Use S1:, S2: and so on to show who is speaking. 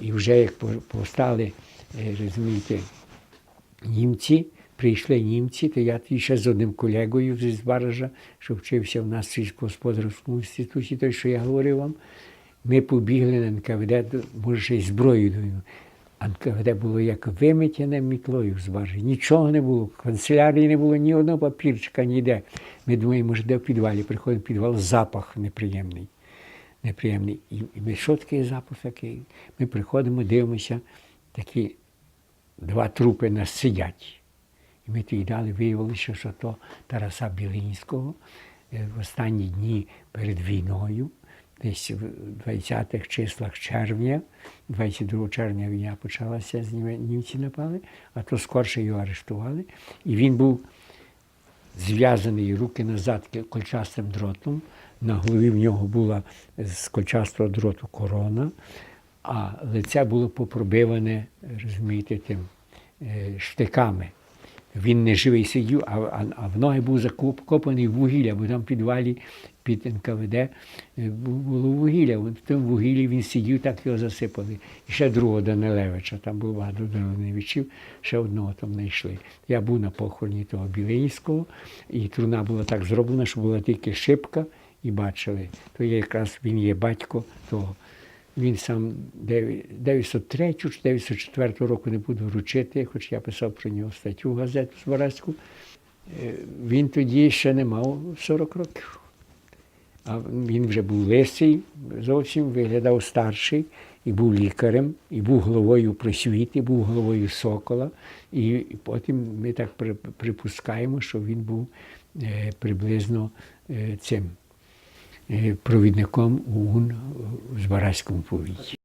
S1: І вже як повстали, е, розумієте, німці, прийшли німці, то я ще з одним колегою з Баража, що вчився в нас в сільськогосподарському інституті, той, що я говорив вам, ми побігли на НКВД, може, ще й зброю дою. А НКВД було як вимитяне мітлою з баржі. Нічого не було. В канцелярії не було ні одного папірчика, ніде. Ми думаємо, може, де в підвалі приходимо в підвал, запах неприємний. Неприємний. І, що таке запах такий? Ми приходимо, дивимося, такі два трупи нас сидять. І ми тоді дали, виявилося, що то Тараса Білинського е, в останні дні перед війною, десь в 20-х числах червня, 22 червня війна почалася, з німці напали, а то скорше його арештували. І він був зв'язаний руки назад кольчастим дротом. На голові в нього була з кольчастого дроту корона, а лице було попробиване, розумієте, тим е, штиками. Він не живий сидів, а, а, а в ноги був закопаний вугілля, бо там в підвалі під НКВД е, було вугілля. В тому вугіллі він сидів, так його засипали. І ще другого Данилевича, там було багато Данилевичів, ще одного там знайшли. Я був на похороні того Білинського, і труна була так зроблена, що була тільки шибка, і бачили. То є якраз він є батько того. Він сам 903 чи 904 року не буду вручити, хоч я писав про нього статтю в газету Збаразьку. Е, Він тоді ще не мав 40 років. А він вже був лисий, зовсім виглядав старший, і був лікарем, і був головою просвіти, був головою сокола. І, потім ми так припускаємо, що він був е, приблизно е, цим провідником ОУН у Збаразькому повіті.